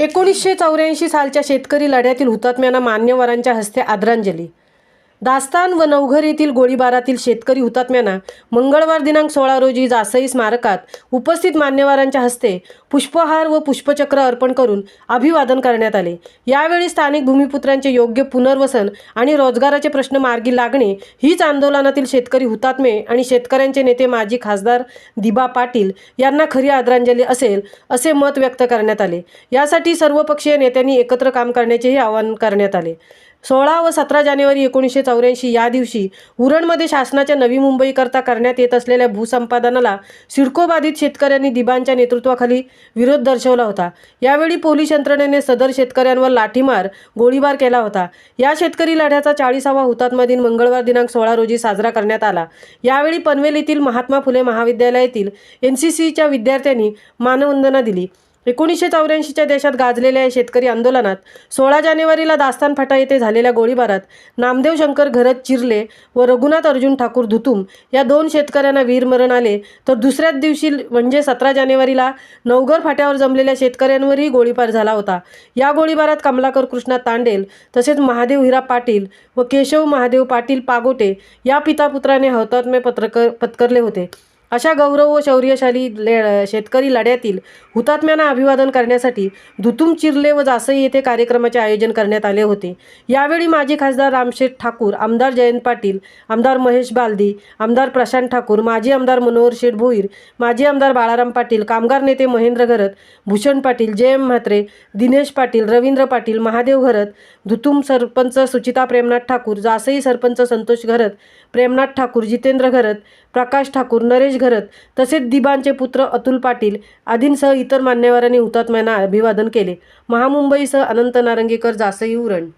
एकोणीसशे चौऱ्याऐंशी सालच्या शेतकरी लढ्यातील हुतात्म्यांना मान्यवरांच्या हस्ते आदरांजली. दास्तान व नवघर येथील गोळीबारातील शेतकरी हुतात्म्यांना मंगळवार दिनांक सोळा रोजी जासई स्मारकात उपस्थित मान्यवरांच्या हस्ते पुष्पहार व पुष्पचक्र अर्पण करून अभिवादन करण्यात आले. यावेळी स्थानिक भूमिपुत्रांचे योग्य पुनर्वसन आणि रोजगाराचे प्रश्न मार्गी लागणे हीच आंदोलनातील शेतकरी हुतात्मे आणि शेतकऱ्यांचे नेते माजी खासदार दिबा पाटील यांना खरी आदरांजली असेल असे मत व्यक्त करण्यात आले. यासाठी सर्वपक्षीय नेत्यांनी एकत्र काम करण्याचेही आवाहन करण्यात आले. सोळा व सतरा जानेवारी एकोणीसशे चौऱ्याऐंशी या दिवशी उरणमध्ये शासनाच्या नवी मुंबईकरता करण्यात येत असलेल्या भूसंपादनाला सिडकोबाधित शेतकऱ्यांनी दिबांच्या नेतृत्वाखाली विरोध दर्शवला होता. यावेळी पोलीस यंत्रणेने सदर शेतकऱ्यांवर लाठीमार गोळीबार केला होता. या शेतकरी लढ्याचा चाळीसावा हुतात्मा दिन मंगळवार दिनांक सोळा रोजी साजरा करण्यात आला. यावेळी पनवेल येथील महात्मा फुले महाविद्यालयातील एन सी सीच्या विद्यार्थ्यांनी मानवंदना दिली. एकोणीसशे चौऱ्याऐंशीच्या देशात गाजलेल्या या शेतकरी आंदोलनात सोळा जानेवारीला दास्तान फाटा येथे झालेल्या गोळीबारात नामदेव शंकर घरत चिरले व रघुनाथ अर्जुन ठाकूर धुतुम या दोन शेतकऱ्यांना वीरमरण आले. तर दुसऱ्याच दिवशी म्हणजे सतरा जानेवारीला नवघर फाट्यावर जमलेल्या शेतकऱ्यांवरही गोळीबार झाला होता. या गोळीबारात कमलाकर कृष्णा तांडेल तसेच महादेव हिरा पाटील व केशव महादेव पाटील पागोटे या पितापुत्राने हौतात्म्य पत्रक पत्करले होते. अशा गौरव व शौर्यशाली ले शेतकरी लढ्यातील हुतात्म्यांना अभिवादन करण्यासाठी धुतुम चिरले व जासई येथे कार्यक्रमाचे आयोजन करण्यात आले होते. यावेळी माजी खासदार रामशेठ ठाकूर आमदार जयंत पाटील आमदार महेश बालदी आमदार प्रशांत ठाकूर माजी आमदार मनोहर शेठ भोईर माजी आमदार बाळाराम पाटील कामगार नेते महेंद्र घरत भूषण पाटील जे एम म्हात्रे दिनेश पाटील रवींद्र पाटील महादेव घरत धुतुम सरपंच सुचिता प्रेमनाथ ठाकूर जासई सरपंच संतोष घरत प्रेमनाथ ठाकूर जितेंद्र घरत प्रकाश ठाकूर नरेश घरत. तसेच दिबांचे पुत्र अतुल पाटील आदींसह इतर मान्यवरांनी हुतात्म्यांना अभिवादन केले. महामुंबईसह अनंत नारंगीकर जासई उरण.